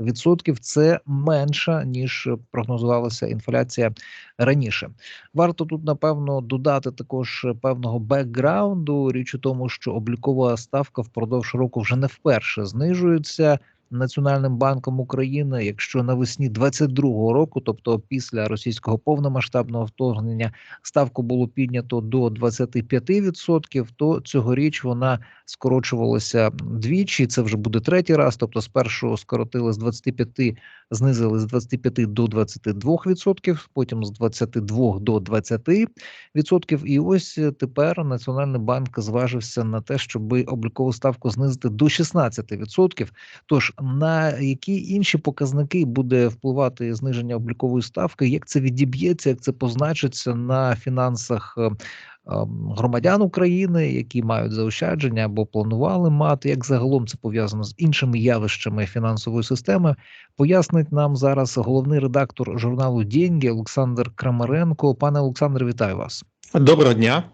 відсотків це менша ніж прогнозувалася інфляція раніше. Варто тут напевно додати також певного бекграунду. Річ у тому, що облікова ставка впродовж року вже не вперше знижується. Національним банком України, якщо навесні 22-го року, тобто після російського повномасштабного вторгнення, ставку було піднято до 25%, то цьогоріч вона скорочувалася двічі. Це вже буде третій раз. Тобто, спершу скоротили з 25, знизили з 25 до 22%, потім з 22 до 20%. І ось тепер Національний банк зважився на те, щоб облікову ставку знизити до 16%. Тож на які інші показники буде впливати зниження облікової ставки? Як це відіб'ється, як це позначиться на фінансах е, ем, громадян України, які мають заощадження або планували мати? Як загалом це пов'язано з іншими явищами фінансової системи? Пояснить нам зараз головний редактор журналу «Деньги» Олександр Крамаренко. Пане Олександре, вітаю вас. Доброго дня.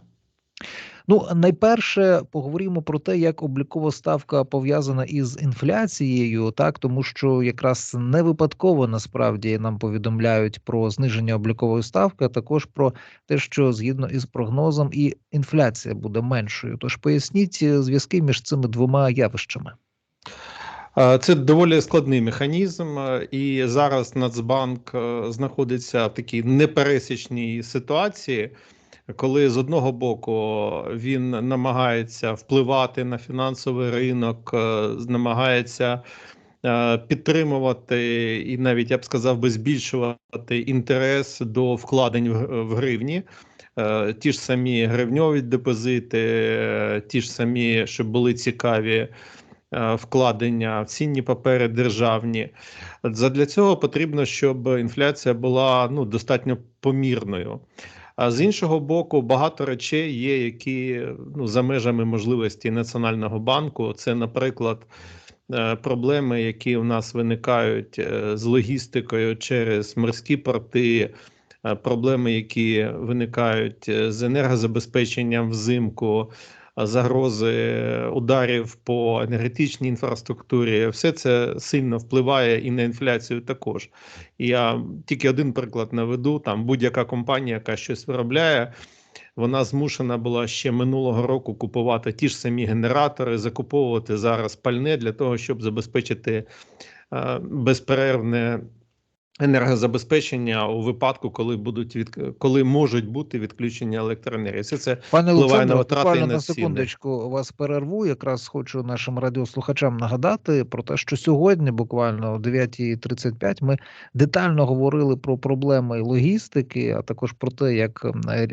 Ну, найперше поговоримо про те, як облікова ставка пов'язана із інфляцією, так тому що якраз не випадково насправді нам повідомляють про зниження облікової ставки, а також про те, що згідно із прогнозом, і інфляція буде меншою. Тож поясніть е, зв'язки між цими двома явищами. Це доволі складний механізм, е, і зараз Нацбанк е, знаходиться в такій непересічній ситуації коли з одного боку він намагається впливати на фінансовий ринок, е, намагається е, підтримувати і навіть я б сказав би збільшувати інтерес до вкладень в гривні. Е, ті ж самі гривньові депозити, ті ж самі, щоб були цікаві вкладення в цінні папери державні. Задля цього потрібно, щоб інфляція була ну достатньо помірною. А з іншого боку, багато речей є, які ну за межами можливості Національного банку. Це, наприклад, е, проблеми, які у нас виникають е, з логістикою через морські порти. Е, проблеми, які виникають з енергозабезпеченням взимку, загрози ударів по енергетичній інфраструктурі, все це сильно впливає і на інфляцію також. Я тільки один приклад наведу: там будь-яка компанія, яка щось виробляє. Вона змушена була ще минулого року купувати ті ж самі генератори, закуповувати зараз пальне для того, щоб забезпечити е, безперервне енергозабезпечення у випадку, коли будуть від коли можуть бути відключення електроенергії. Все це пане впливає на витрати і на секундочку. Вас перерву. Якраз хочу нашим радіослухачам нагадати про те, що сьогодні, буквально о 9.35 ми детально говорили про проблеми логістики, а також про те, як е,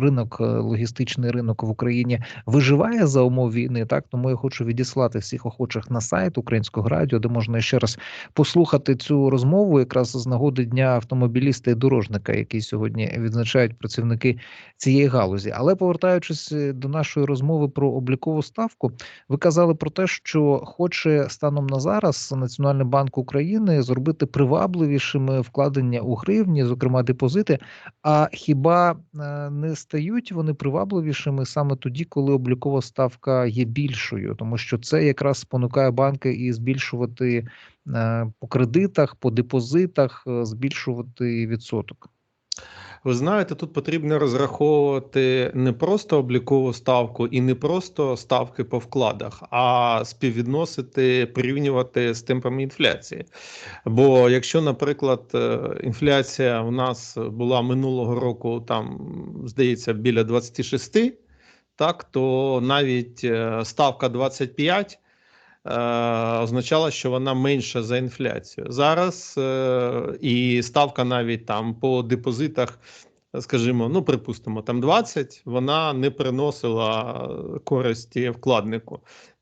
ринок, е, логістичний ринок в Україні виживає за умов війни. Так тому я хочу відіслати всіх охочих на сайт українського радіо, де можна ще раз послухати цю розмову якраз з нагоди дня автомобіліста і дорожника, який сьогодні відзначають працівники цієї галузі. Але повертаючись е, до нашої розмови про облікову ставку, ви казали про те, що хоче станом на зараз Національний банк України зробити привабливішими вкладення у гривні, зокрема депозити. А хіба е, не стають вони привабливішими саме тоді, коли облікова ставка є більшою, тому що це якраз спонукає банки і збільшувати по кредитах, по депозитах е, збільшувати відсоток? Ви знаєте, тут потрібно розраховувати не просто облікову ставку і не просто ставки по вкладах, а співвідносити, порівнювати з темпами інфляції. Бо якщо, наприклад, е, інфляція у нас була минулого року, там здається, біля 26, так то навіть ставка 25 Е, означало, що вона менша за інфляцію. Зараз е, і ставка навіть там по депозитах, скажімо, ну припустимо, там 20, вона не приносила користі вкладнику.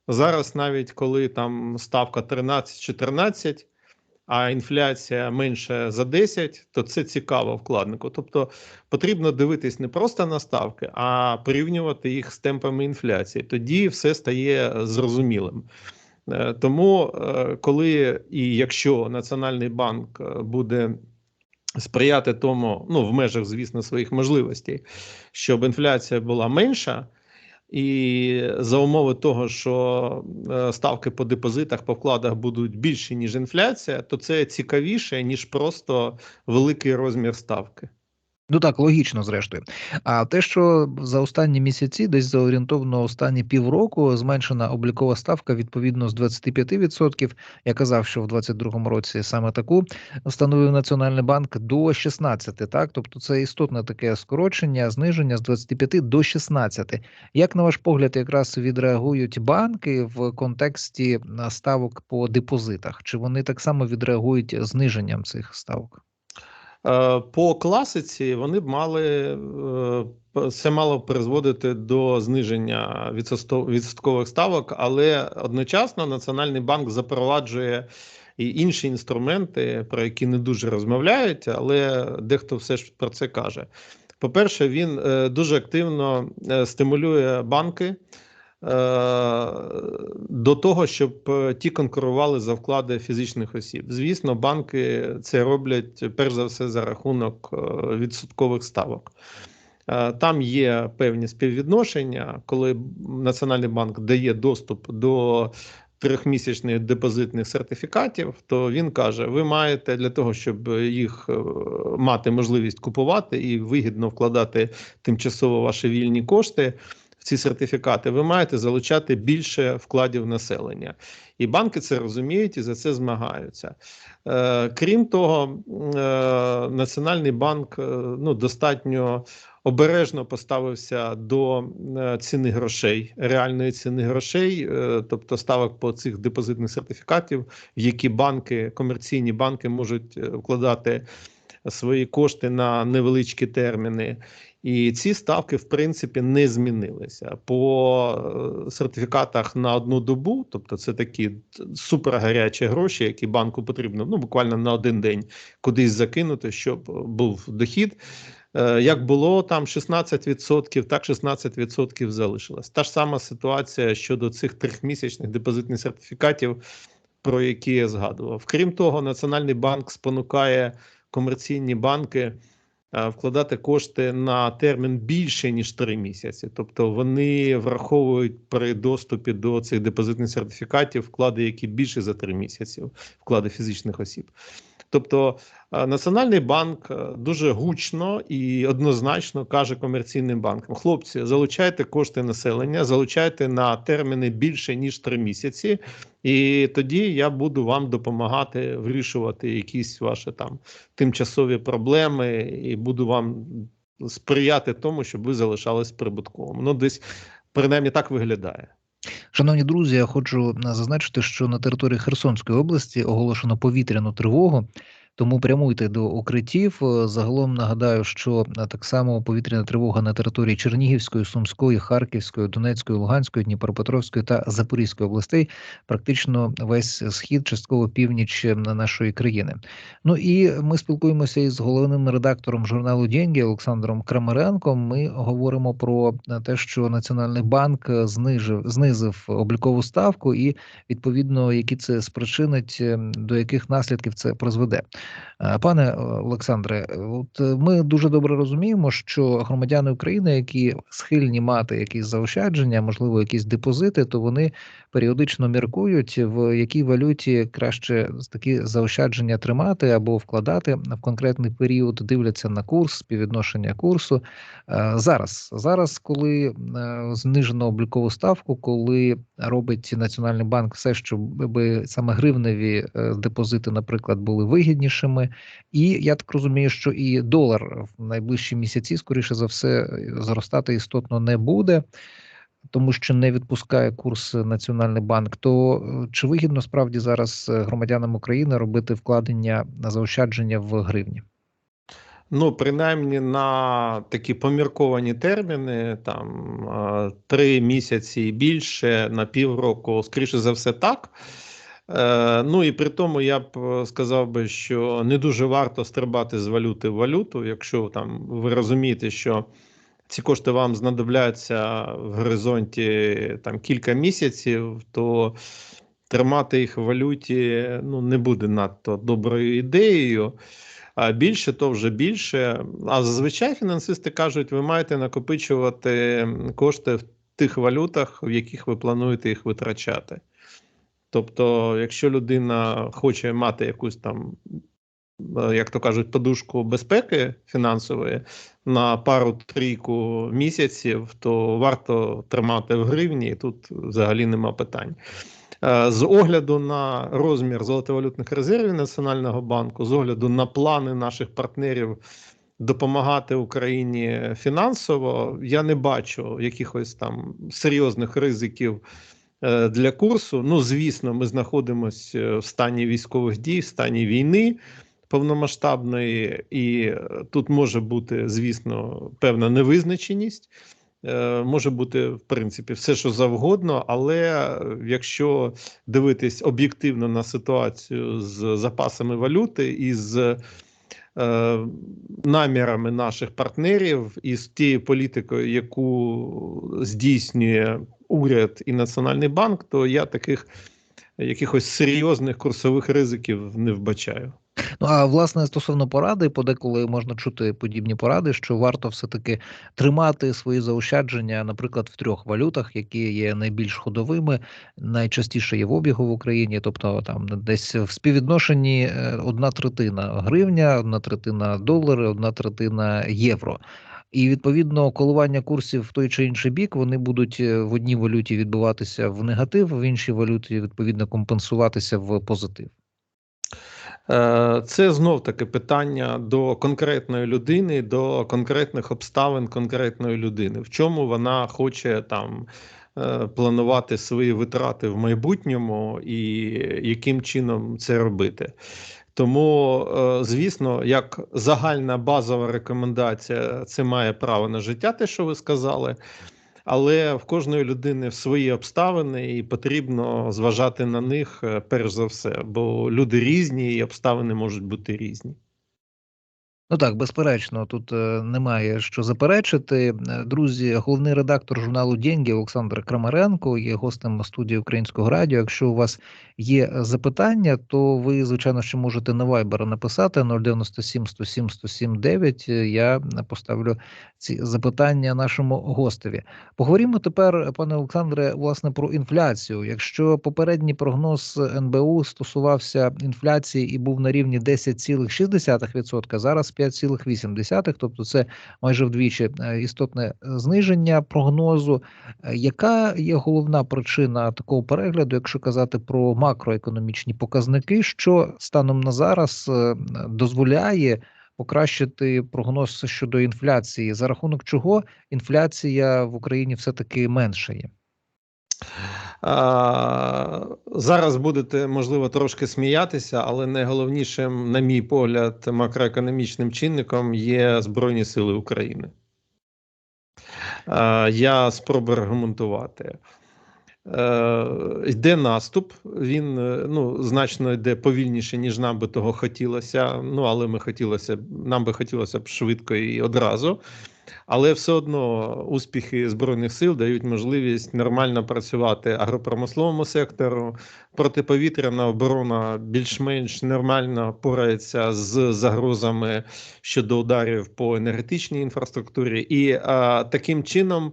Зараз, навіть коли там ставка 13-14, а інфляція менше за 10, то це цікаво вкладнику. Тобто потрібно дивитись не просто на ставки, а порівнювати їх з темпами інфляції. Тоді все стає зрозумілим. Е, тому, е, коли і якщо Національний банк е, буде сприяти тому, ну в межах, звісно, своїх можливостей, щоб інфляція була менша, І за умови того, що ставки по депозитах по вкладах будуть більші ніж інфляція, то це цікавіше ніж просто великий розмір ставки. Ну так, логічно, зрештою. А те, що за останні місяці, десь за орієнтовно останні півроку, зменшена облікова ставка відповідно з 25%, я казав, що в 2022 році саме таку встановив Національний банк до 16%, так тобто це істотне таке скорочення, зниження з 25 до 16. Як на ваш погляд, якраз відреагують банки в контексті ставок по депозитах? Чи вони так само відреагують зниженням цих ставок? Е, по класиці вони б мали е, це мало призводити до зниження відсоткових ставок, але одночасно Національний банк запроваджує і інші інструменти, про які не дуже розмовляють, але дехто все ж про це каже. По-перше, він е, дуже активно стимулює банки. Е, до того, щоб е, ті конкурували за вклади фізичних осіб. Звісно, банки це роблять перш за все за рахунок е, відсоткових ставок. Там є певні співвідношення, коли Національний банк дає доступ до трьохмісячних депозитних сертифікатів, то він каже: ви маєте для того, щоб їх мати можливість купувати і вигідно вкладати тимчасово ваші вільні кошти ці сертифікати, ви маєте залучати більше вкладів населення. І банки це розуміють і за це змагаються. Е, Крім того, е, Національний банк е, ну, достатньо обережно поставився до е, ціни грошей, реальної ціни грошей, е, тобто ставок по цих депозитних сертифікатів, в які банки, комерційні банки можуть е, вкладати свої кошти на невеличкі терміни. І ці ставки, в принципі, не змінилися по е, сертифікатах на одну добу. Тобто, це такі супергарячі гроші, які банку потрібно ну буквально на один день кудись закинути, щоб був дохід. Е, як було там 16%, так 16% залишилось. Та ж сама ситуація щодо цих трьохмісячних депозитних сертифікатів, про які я згадував. Крім того, Національний банк спонукає комерційні банки. Е, вкладати кошти на термін більше ніж 3 місяці, тобто вони враховують при доступі до цих депозитних сертифікатів вклади, які більше за 3 місяці, вклади фізичних осіб. Тобто е, Національний банк е, дуже гучно і однозначно каже комерційним банкам: хлопці, залучайте кошти населення, залучайте на терміни більше ніж три місяці, і тоді я буду вам допомагати вирішувати якісь ваші там тимчасові проблеми, і буду вам сприяти тому, щоб ви залишались прибутковим. Ну, десь принаймні так виглядає. Шановні друзі, я хочу зазначити, що на території Херсонської області оголошено повітряну тривогу. Тому прямуйте до укриттів. Е, загалом нагадаю, що е, так само повітряна тривога на території Чернігівської, Сумської, Харківської, Донецької, Луганської, Дніпропетровської та Запорізької областей, практично весь схід, частково північ е, нашої країни. Ну і ми спілкуємося із головним редактором журналу «Деньги» Олександром Крамаренком. Ми говоримо про те, що Національний банк знижив знизив облікову ставку, і відповідно які це спричинить, до яких наслідків це призведе. Е, пане е, Олександре, от е, ми дуже добре розуміємо, що громадяни України, які схильні мати якісь заощадження, можливо, якісь депозити, то вони періодично міркують, в якій валюті краще такі заощадження тримати або вкладати в конкретний період, дивляться на курс, співвідношення курсу. Зараз, зараз, коли знижено облікову ставку, коли робить Національний банк все, щоб саме гривневі депозити, наприклад, були вигідніші більшими, і я так розумію, що і долар в найближчі місяці, скоріше за все, зростати істотно не буде. Тому що не відпускає курс Національний банк, то е, чи вигідно справді зараз е, громадянам України робити вкладення на заощадження в гривні? Ну, принаймні на такі помірковані терміни, там е, три місяці і більше на півроку, скоріше за все, так. Е, ну і при тому я б е, сказав би, що не дуже варто стрибати з валюти в валюту, якщо там ви розумієте, що ці кошти вам знадобляться в горизонті там кілька місяців, то тримати їх в валюті ну, не буде надто доброю ідеєю. А більше то вже більше. А зазвичай фінансисти кажуть, ви маєте накопичувати кошти в тих валютах, в яких ви плануєте їх витрачати. Тобто, якщо людина хоче мати якусь там, е, як то кажуть, подушку безпеки фінансової на пару-трійку місяців, то варто тримати в гривні, і тут взагалі нема питань. Е, З огляду на розмір золотовалютних резервів Національного банку, з огляду на плани наших партнерів допомагати Україні фінансово, я не бачу якихось там серйозних ризиків для курсу. Ну, звісно, ми знаходимося в стані військових дій, в стані війни повномасштабної, і е, тут може бути, звісно, певна невизначеність. Е, Може бути в принципі все, що завгодно, але е, якщо дивитись об'єктивно на ситуацію з запасами валюти і з е, намірами наших партнерів, і з тією політикою, яку здійснює уряд і Національний банк, то я таких якихось серйозних курсових ризиків не вбачаю. Ну а власне стосовно поради, подеколи можна чути подібні поради, що варто все-таки тримати свої заощадження, наприклад, в трьох валютах, які є найбільш ходовими, найчастіше є в обігу в Україні, тобто там десь в співвідношенні е, одна третина гривня, одна третина долари, одна третина євро. І відповідно коливання курсів в той чи інший бік вони будуть е, в одній валюті відбуватися в негатив, в іншій валюті відповідно компенсуватися в позитив. Е, Це знов таки питання до конкретної людини, до конкретних обставин конкретної людини, в чому вона хоче там е, планувати свої витрати в майбутньому і яким чином це робити. Тому, е, звісно, як загальна базова рекомендація, це має право на життя, те, що ви сказали. Але в кожної людини свої обставини, і потрібно зважати на них е, перш за все, бо люди різні і обставини можуть бути різні. Ну так, безперечно, тут е, немає що заперечити. Е, Друзі, головний редактор журналу «Деньги» Олександр Крамаренко є гостем студії Українського радіо. Якщо у вас є запитання, то ви, звичайно, ще можете на Viber написати 097 107 107 9. Я поставлю ці запитання нашому гостеві. Поговоримо тепер, пане Олександре, власне про інфляцію. Якщо попередній прогноз НБУ стосувався інфляції і був на рівні 10,6%, зараз 5,8%, тобто це майже вдвічі е, істотне е, зниження прогнозу. Е, Яка є головна причина такого перегляду, якщо казати про макроекономічні показники, що станом на зараз дозволяє покращити прогноз щодо інфляції, за рахунок чого інфляція в Україні все таки меншає? А, Зараз будете, можливо, трошки сміятися, але найголовнішим, на мій погляд, макроекономічним чинником є Збройні Сили України. Я спробую аргументувати. Е, Йде наступ, він е, ну, значно йде повільніше, ніж нам би того хотілося. Ну, але ми хотілося, нам би хотілося б швидко і одразу. Але все одно успіхи збройних сил дають можливість нормально працювати агропромисловому сектору. Протиповітряна оборона більш-менш нормально порається з загрозами щодо ударів по енергетичній інфраструктурі, і а, таким чином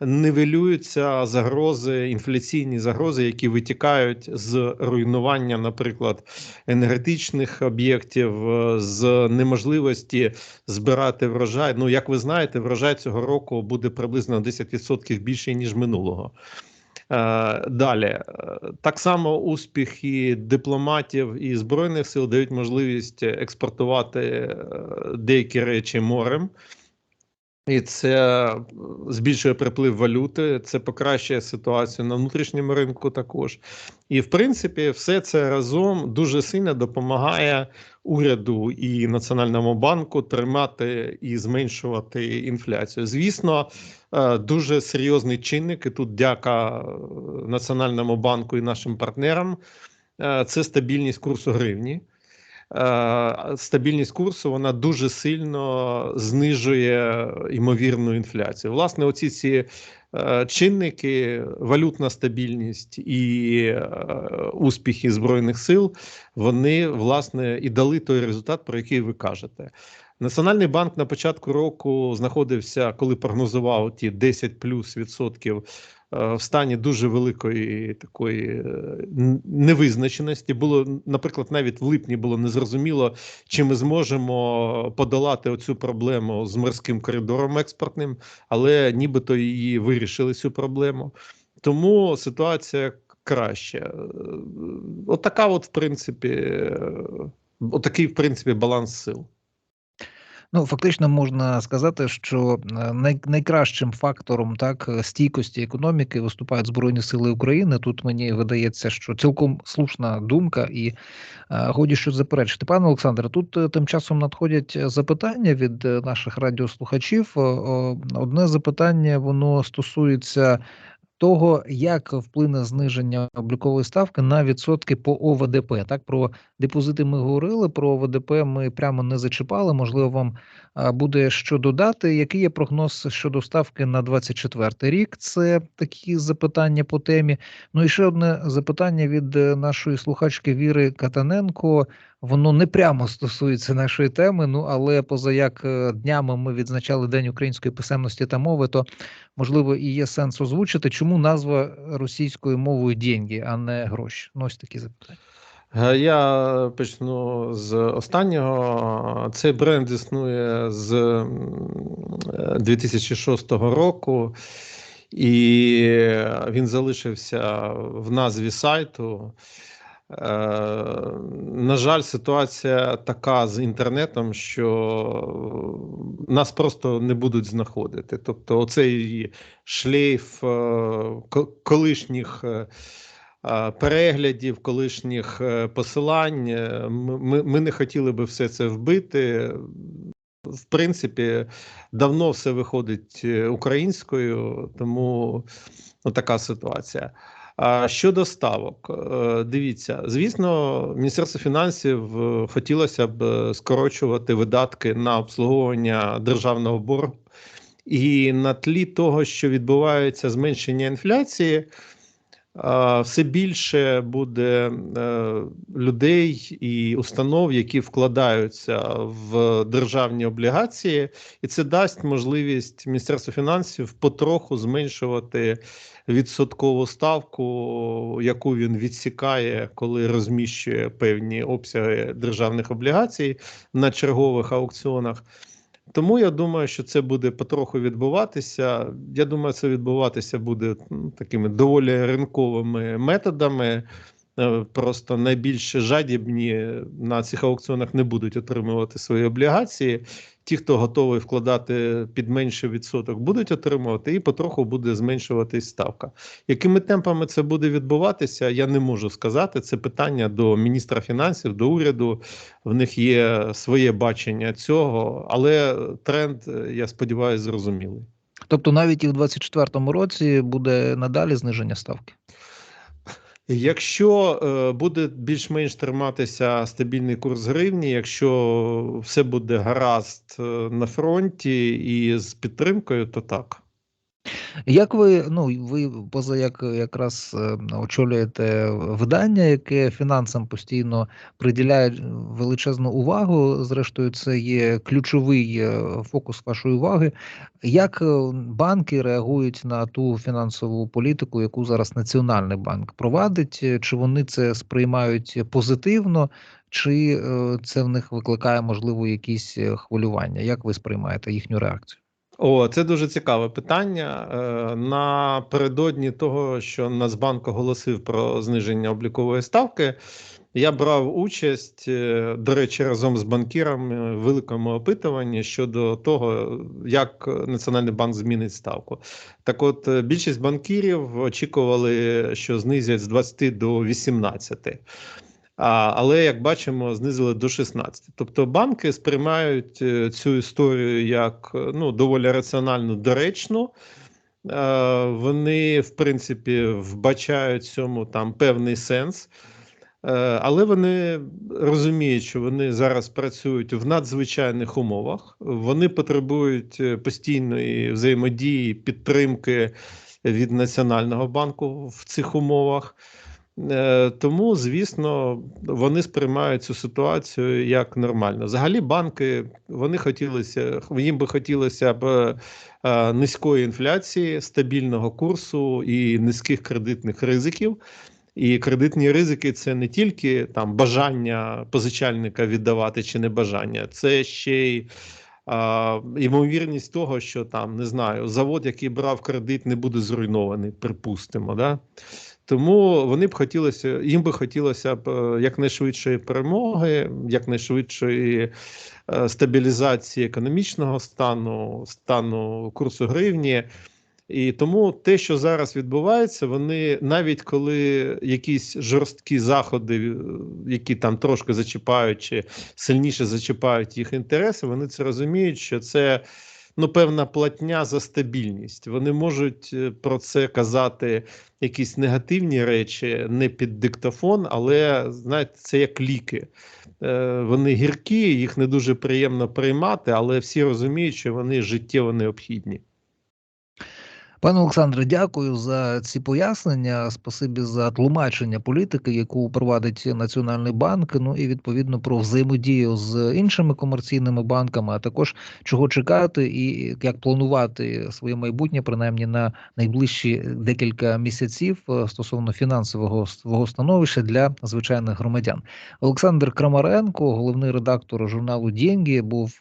нивелюються загрози, інфляційні загрози, які витікають з руйнування, наприклад, енергетичних об'єктів, з неможливості збирати врожай. Ну, як ви знаєте, врожай цього року буде приблизно 10% більше ніж минулого. Е, Далі так само успіхи дипломатів і збройних сил дають можливість експортувати е, деякі речі морем. І це е, збільшує приплив валюти, це покращує ситуацію на внутрішньому ринку також. І в принципі, все це разом дуже сильно допомагає уряду і Національному банку тримати і зменшувати інфляцію. Звісно, е, дуже серйозний чинник, і тут дяка е, Національному банку і нашим партнерам. Це стабільність курсу гривні. Е, Стабільність курсу вона дуже сильно знижує ймовірну інфляцію. Власне, оці ці е, чинники, валютна стабільність і е, успіхи збройних сил, вони власне і дали той результат, про який ви кажете. Національний банк на початку року знаходився, коли прогнозував ті 10 плюс відсотків е, в стані дуже великої такої е, невизначеності. Було, наприклад, навіть в липні було незрозуміло, чи ми зможемо подолати оцю проблему з морським коридором експортним, але нібито її вирішили цю проблему. Тому ситуація краща. Е, Отака, от, в принципі, отакий, в принципі, баланс сил. Ну, фактично можна сказати, що е, най, найкращим фактором так е, стійкості економіки виступають Збройні Сили України. Тут мені видається, що цілком слушна думка, і е, годі що заперечити. Пане Олександре, тут тим часом надходять запитання від наших радіослухачів. Одне запитання воно стосується того, як вплине зниження облікової ставки на відсотки по ОВДП. Так про депозити ми говорили, про ОВДП ми прямо не зачіпали. Можливо, вам буде що додати. Який є прогноз щодо ставки на 24 рік? Це такі запитання по темі. Ну і ще одне запитання від е, нашої слухачки Віри Катаненко. Воно не прямо стосується нашої теми. Ну але поза як е, днями ми відзначали День української писемності та мови, то можливо і є сенс озвучити, чому назва російською мовою деньги, а не гроші. Ну ось такі запитання. Е, Я почну з останнього. Цей бренд існує з е, 2006 року, і він залишився в назві сайту. Е, На жаль, ситуація така з інтернетом, що нас просто не будуть знаходити. Тобто, оцей шлейф е, колишніх. е, переглядів, колишніх е, посилань. е, Ми, ми- не хотіли би все це вбити. В принципі, давно все виходить е, українською, тому ну, така ситуація. Щодо ставок, е, дивіться, звісно, Міністерство фінансів е, хотілося б е, скорочувати видатки на обслуговування державного боргу. І на тлі того, що відбувається зменшення інфляції, все більше буде е, людей і установ, які вкладаються в державні облігації, і це дасть можливість Міністерству фінансів потроху зменшувати відсоткову ставку, яку він відсікає, коли розміщує певні обсяги державних облігацій на чергових аукціонах. Тому я думаю, що це буде потроху відбуватися. Я думаю, це відбуватися буде ну, такими доволі ринковими методами. Е, Просто найбільш жадібні на цих аукціонах не будуть отримувати свої облігації. Ті, хто готовий вкладати під менший відсоток, будуть отримувати, і потроху буде зменшуватись ставка. Якими темпами це буде відбуватися, я не можу сказати. Це питання до міністра фінансів, до уряду. В них є своє бачення цього, але тренд, я сподіваюся, зрозумілий. Тобто, навіть і в 24-му році буде надалі зниження ставки. Якщо е, буде більш-менш триматися стабільний курс гривні, якщо все буде гаразд е, на фронті і з підтримкою, то так. Як ви, ну ви поза як якраз е, очолюєте видання, яке фінансам постійно приділяє величезну увагу. Зрештою, це є ключовий е, фокус вашої уваги. Як е, банки реагують на ту фінансову політику, яку зараз Національний банк провадить? Е, Чи вони це сприймають позитивно, чи е, це в них викликає можливо якісь е, хвилювання? Як ви сприймаєте їхню реакцію? О, це дуже цікаве питання. Е, Напередодні того, що Нацбанк оголосив про зниження облікової ставки, я брав участь, е, до речі, разом з банкірами в великому опитуванні щодо того, як Національний банк змінить ставку. Так, от е, більшість банкірів очікували, що знизять з 20 до 18. Але як бачимо, знизили до 16. Тобто банки сприймають е, цю історію як е, ну, доволі раціонально доречну. Е, Вони, в принципі, вбачають цьому там певний сенс. Але вони розуміють, що вони зараз працюють в надзвичайних умовах. Вони потребують постійної взаємодії, підтримки від Національного банку в цих умовах. Е, Тому, звісно, вони сприймають цю ситуацію як нормально. Взагалі, банки вони хотілося, їм би хотілося б е, низької інфляції, стабільного курсу і низьких кредитних ризиків. І кредитні ризики це не тільки там бажання позичальника віддавати чи не бажання, це ще й ймовірність того, що там не знаю, завод, який брав кредит, не буде зруйнований, припустимо. Да? Тому вони б хотілося, їм би хотілося б е, якнайшвидшої перемоги, якнайшвидшої е, стабілізації економічного стану, стану курсу гривні. І тому те, що зараз відбувається, вони навіть коли якісь жорсткі заходи, е, які там трошки зачіпають чи сильніше зачіпають їх інтереси, вони це розуміють, що це ну певна платня за стабільність. Вони можуть е, про це казати якісь негативні речі не під диктофон, але знаєте, це як ліки. Е, Вони гіркі, їх не дуже приємно приймати, але всі розуміють, що вони життєво необхідні. Пане Олександре, дякую за ці пояснення. Спасибі за тлумачення політики, яку провадить Національний банк. Ну і відповідно про взаємодію з іншими комерційними банками, а також чого чекати і як планувати своє майбутнє, принаймні на найближчі декілька місяців е, стосовно фінансового свого становища для звичайних громадян. Олександр Крамаренко, головний редактор журналу «Деньги», був